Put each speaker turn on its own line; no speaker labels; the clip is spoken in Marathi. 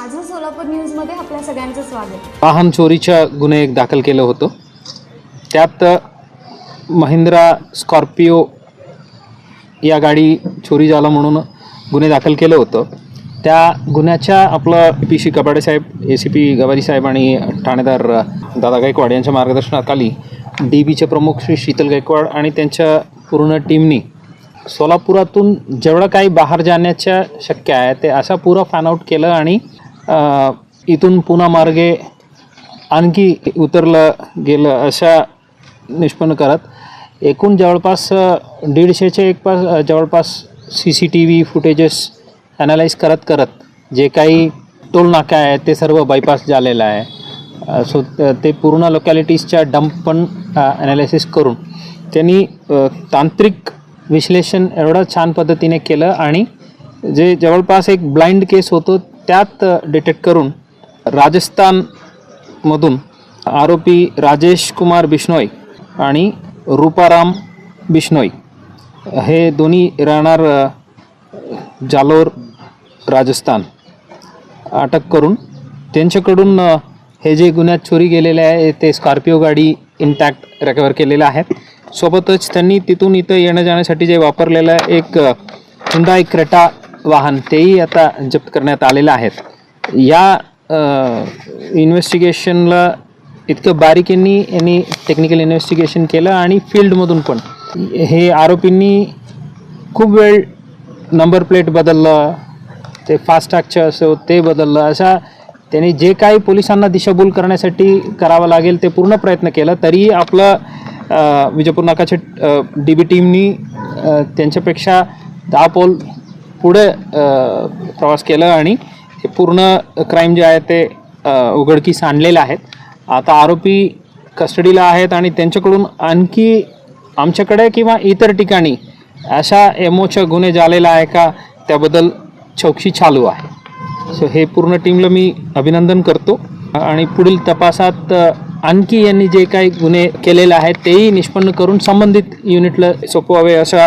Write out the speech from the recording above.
माझं सोलापूर न्यूजमध्ये आपल्या सगळ्यांचं स्वागत.
वाहन चोरीच्या गुन्हे एक दाखल केलं होतं. त्यात महिंद्रा स्कॉर्पिओ या गाडी चोरी झाला म्हणून गुन्हे दाखल केलं होतं. त्या गुन्ह्याच्या आपलं पी सी कपाडे साहेब ए सी पी गवारी साहेब आणि ठाणेदार दादा गायकवाड यांच्या मार्गदर्शनाखाली डी बीचे प्रमुख श्री शीतल गायकवाड आणि त्यांच्या पूर्ण टीमनी सोलापुरातून जेवढं काही बाहेर जाण्याच्या शक्य आहे ते असा पुरा फॅनआउट केलं आणि इथून पुन्हा मार्गे आणखी उतरलं गेलं अशा निष्पन्न करत. एकूण जवळपास दीडशेचे एक पास जवळपास C C T V footages analyse करत करत जे काही टोल नाका आहे ते सर्व बायपास झालेलं आहे. सो ते पूर्ण लोकॅलिटीजच्या डंप पण ॲनालिसिस करून त्यांनी तांत्रिक विश्लेषण एवढं छान पद्धतीने केलं आणि जे जवळपास एक ब्लाइंड केस होतो त्यात डिटेक्ट करून राजस्थानमधून आरोपी राजेश कुमार बिश्नोई आणि रूपाराम बिश्नोई हे दोन्ही राहणार जालोर राजस्थान. अटक करून त्यांच्याकडून हे जे गुन्ह्यात चोरी गेलेले आहे ते स्कॉर्पिओ गाडी इंटॅक्ट रिकवर केलेलं आहे सोबतच त्यांनी तिथून इथं येण्या जाण्यासाठी जे वापरलेलं एक हुंडाई क्रेटा वाहन तेही आता जप्त करण्यात आलेलं आहेत. या इन्व्हेस्टिगेशनला इतकं बारीकींनी यांनी टेक्निकल इन्व्हेस्टिगेशन केलं आणि फील्डमधून पण. हे आरोपींनी खूप वेळ नंबर प्लेट बदललं ते फास्टॅगचं असो ते बदललं अशा त्यांनी जे काही पोलिसांना दिशाभूल करण्यासाठी करावं लागेल ते पूर्ण प्रयत्न केला तरीही आपलं विजयपूर नाकाच्या डी बी टीमनी त्यांच्यापेक्षा दहा पोल पुढे प्रवास केला आणि हे पूर्ण क्राईम जे आहे ते उघडकीस आणलेले आहेत. आता आरोपी कस्टडीला आहेत आणि त्यांच्याकडून आणखी आमच्याकडे किंवा इतर ठिकाणी अशा एमओच्या गुन्हे झालेला आहे का? त्याबद्दल चौकशी चालू आहे. सो हे पूर्ण टीमला मी अभिनंदन करतो. आणि पुढील तपासात आणखी यांनी जे काही गुन्हे केलेले आहेत तेही निष्पन्न करून संबंधित युनिटला सोपवावे अशा